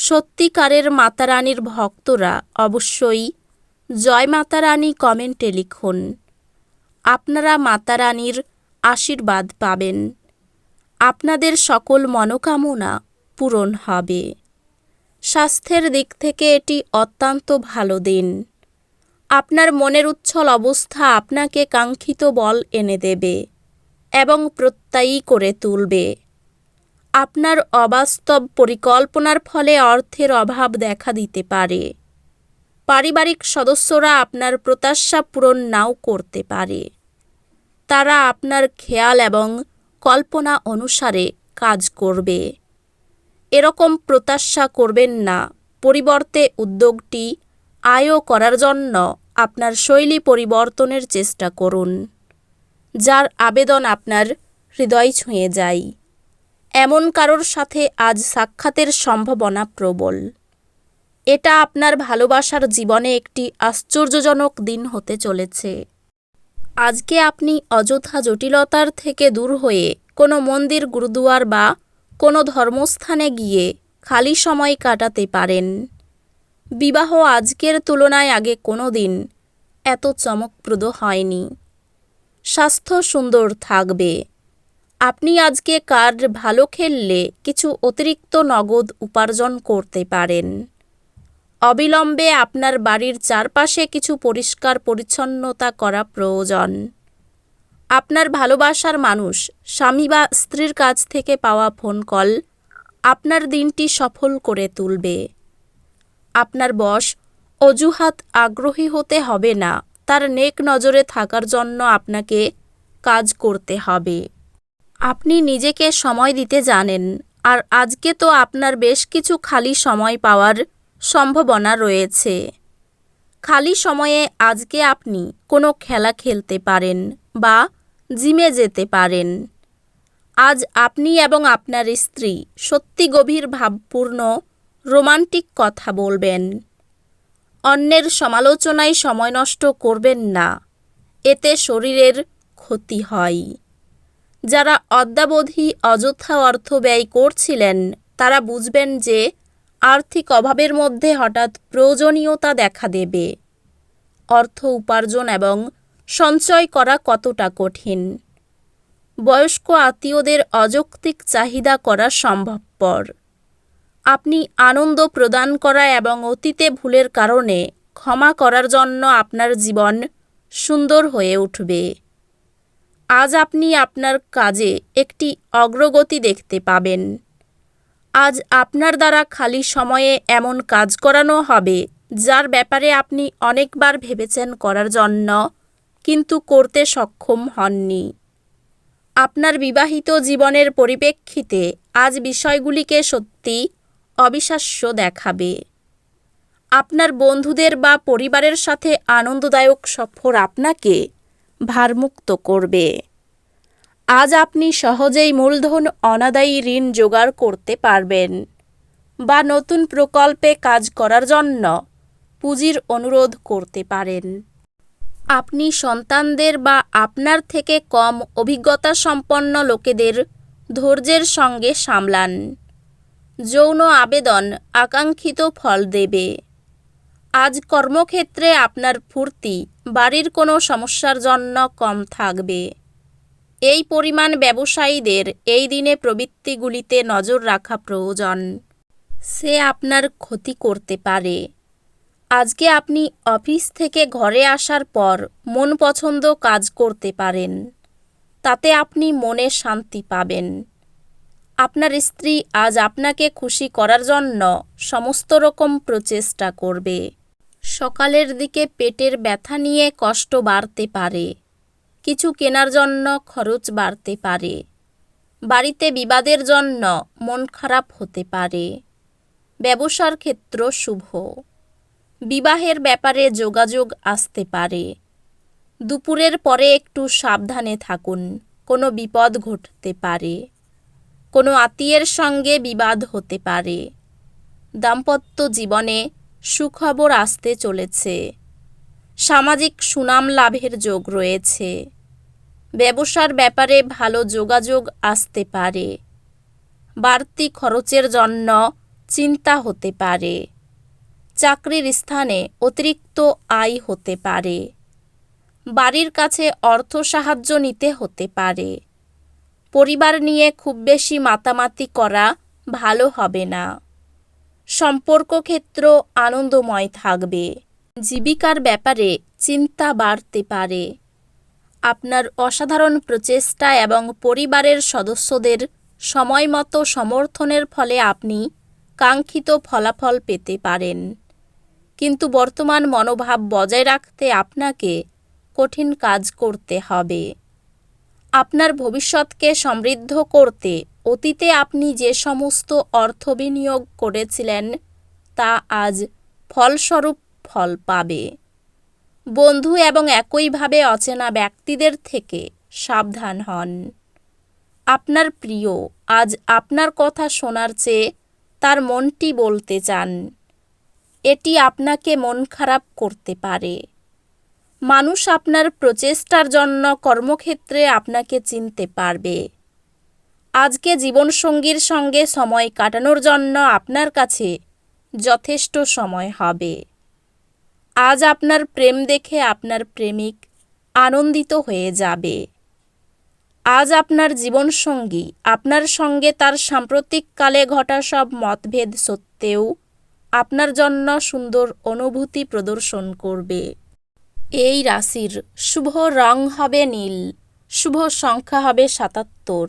সত্যিকারের মাতারানীর ভক্তরা অবশ্যই জয় মাতারানী কমেন্টে লিখুন। আপনারা মাতারানীর আশীর্বাদ পাবেন। আপনাদের সকল মনোকামনা পূরণ হবে। স্বাস্থ্যের দিক থেকে এটি অত্যন্ত ভালো দিন। আপনার মনের উচ্ছল অবস্থা আপনাকে কাঙ্ক্ষিত বল এনে দেবে এবং প্রত্যয়ী করে তুলবে। আপনার অবাস্তব পরিকল্পনার ফলে অর্থের অভাব দেখা দিতে পারে। পারিবারিক সদস্যরা আপনার প্রত্যাশা পূরণ নাও করতে পারে। তারা আপনার খেয়াল এবং কল্পনা অনুসারে কাজ করবে। এরকম প্রত্যাশা করবেন না। পরিবর্তে উদ্যোগটি আয়ও করার জন্য আপনার শৈলী পরিবর্তনের চেষ্টা করুন, যার আবেদন আপনার হৃদয় ছুঁয়ে যায়। এমন কারোর সাথে আজ সাক্ষাতের সম্ভাবনা প্রবল। এটা আপনার ভালোবাসার জীবনে একটি আশ্চর্যজনক দিন হতে চলেছে। আজকে আপনি অযথা জটিলতার থেকে দূর হয়ে কোনো মন্দির, গুরুদুয়ার বা কোনো ধর্মস্থানে গিয়ে খালি সময় কাটাতে পারেন। বিবাহ আজকের তুলনায় আগে কোনো দিন এত চমকপ্রদ হয়নি। স্বাস্থ্য সুন্দর থাকবে। আপনি আজকে কার্ড ভালো খেললে কিছু অতিরিক্ত নগদ উপার্জন করতে পারেন। অবিলম্বে আপনার বাড়ির চারপাশে কিছু পরিষ্কার পরিচ্ছন্নতা করা প্রয়োজন। আপনার ভালোবাসার মানুষ, স্বামী বা স্ত্রীর কাছ থেকে পাওয়া ফোন কল আপনার দিনটি সফল করে তুলবে। আপনার বস অজুহাত আগ্রহী হতে হবে না, তার নেক নজরে থাকার জন্য আপনাকে কাজ করতে হবে। আপনি নিজেকে সময় দিতে জানেন, আর আজকে তো আপনার বেশ কিছু খালি সময় পাওয়ার সম্ভাবনা রয়েছে। খালি সময়ে আজকে আপনি কোনো খেলা খেলতে পারেন বা জিমে যেতে পারেন। আজ আপনি এবং আপনার স্ত্রী সত্যি গভীর ভাবপূর্ণ, রোমান্টিক কথা বলবেন। অন্যের সমালোচনায় সময় নষ্ট করবেন না, এতে শরীরের ক্ষতি হয়। যারা অদ্যাবধি অযথা অর্থ ব্যয় করছিলেন, তারা বুঝবেন যে আর্থিক অভাবের মধ্যে হঠাৎ প্রয়োজনীয়তা দেখা দেবে। অর্থ উপার্জন এবং সঞ্চয় করা কতটা কঠিন? বয়স্ক আত্মীয়দের অযৌক্তিক চাহিদা করা সম্ভবপর। আপনি আনন্দ প্রদান করা এবং অতীতে ভুলের কারণে ক্ষমা করার জন্য আপনার জীবন সুন্দর হয়ে উঠবে। আজ আপনি আপনার কাজে একটি অগ্রগতি দেখতে পাবেন। আজ আপনার দ্বারা খালি সময়ে এমন কাজ করানো হবে, যার ব্যাপারে আপনি অনেকবার ভেবেছেন করার জন্য, কিন্তু করতে সক্ষম হননি। আপনার বিবাহিত জীবনের পরিপ্রেক্ষিতে আজ বিষয়গুলিকে সত্যি অবিশ্বাস্য দেখাবে। আপনার বন্ধুদের বা পরিবারের সাথে আনন্দদায়ক সফর আপনাকে ভারমুক্ত করবে। আজ আপনি সহজেই মূলধন অনাদায়ী ঋণ জোগাড় করতে পারবেন বা নতুন প্রকল্পে কাজ করার জন্য পুঁজির অনুরোধ করতে পারেন। আপনি সন্তানদের বা আপনার থেকে কম অভিজ্ঞতা সম্পন্ন লোকেদের ধৈর্যের সঙ্গে সামলান। যৌন আবেদন আকাঙ্ক্ষিত ফল দেবে। আজ কর্মক্ষেত্রে আপনার ফুর্তি বাড়ির কোনো সমস্যার জন্য কম থাকবে। এই পরিমাণ ব্যবসায়ীদের এই দিনে প্রবৃত্তিগুলিতে নজর রাখা প্রয়োজন। সে আপনার ক্ষতি করতে পারে। আজকে আপনি অফিস থেকে ঘরে আসার পর মন পছন্দ কাজ করতে পারেন। তাতে আপনি মনে শান্তি পাবেন। আপনার স্ত্রী আজ আপনাকে খুশি করার জন্য সমস্ত রকম প্রচেষ্টা করবে। সকালের দিকে পেটের ব্যথা নিয়ে কষ্ট বাড়তে পারে। কিছু কেনার জন্য খরচ বাড়তে পারে। বাড়িতে বিবাদের জন্য মন খারাপ হতে পারে। ব্যবসার ক্ষেত্র শুভ। বিবাহের ব্যাপারে যোগাযোগ আসতে পারে। দুপুরের পরে একটু সাবধানে থাকুন, কোনো বিপদ ঘটতে পারে। কোনো আত্মীয়ের সঙ্গে বিবাদ হতে পারে। দাম্পত্য জীবনে সুখবর আসতে চলেছে। সামাজিক সুনাম লাভের যোগ রয়েছে। ব্যবসার ব্যাপারে ভালো যোগাযোগ আসতে পারে। বাড়তি খরচের জন্য চিন্তা হতে পারে। চাকরির স্থানে অতিরিক্ত আয় হতে পারে। বাড়ির কাছে অর্থ সাহায্য নিতে হতে পারে। পরিবার নিয়ে খুব বেশি মাতামাতি করা ভালো হবে না। সম্পর্ক ক্ষেত্র আনন্দময় থাকবে। জীবিকার ব্যাপারে চিন্তা বাড়তে পারে। আপনার অসাধারণ প্রচেষ্টা এবং পরিবারের সদস্যদের সময়মতো সমর্থনের ফলে আপনি কাঙ্ক্ষিত ফলাফল পেতে পারেন। কিন্তু বর্তমান মনোভাব বজায় রাখতে আপনাকে কঠিন কাজ করতে হবে। আপনার ভবিষ্যৎকে সমৃদ্ধ করতে অতীতে আপনি যে সমস্ত অর্থ বিনিয়োগ করেছিলেন, তা আজ ফলস্বরূপ ফল পাবে। বন্ধু এবং একইভাবে অচেনা ব্যক্তিদের থেকে সাবধান হন। আপনার প্রিয় আজ আপনার কথা শোনার চেয়ে তার মনটি বলতে চান। এটি আপনাকে মন খারাপ করতে পারে। মানুষ আপনার প্রচেষ্টার জন্য কর্মক্ষেত্রে আপনাকে চিনতে পারবে। আজকে জীবনসঙ্গীর সঙ্গে সময় কাটানোর জন্য আপনার কাছে যথেষ্ট সময় হবে। আজ আপনার প্রেম দেখে আপনার প্রেমিক আনন্দিত হয়ে যাবে। আজ আপনার জীবনসঙ্গী আপনার সঙ্গে তার সাম্প্রতিককালে ঘটা সব মতভেদ সত্ত্বেও আপনার জন্য সুন্দর অনুভূতি প্রদর্শন করবে। এই রাশির শুভ রং হবে নীল, শুভ সংখ্যা হবে সাতাত্তর।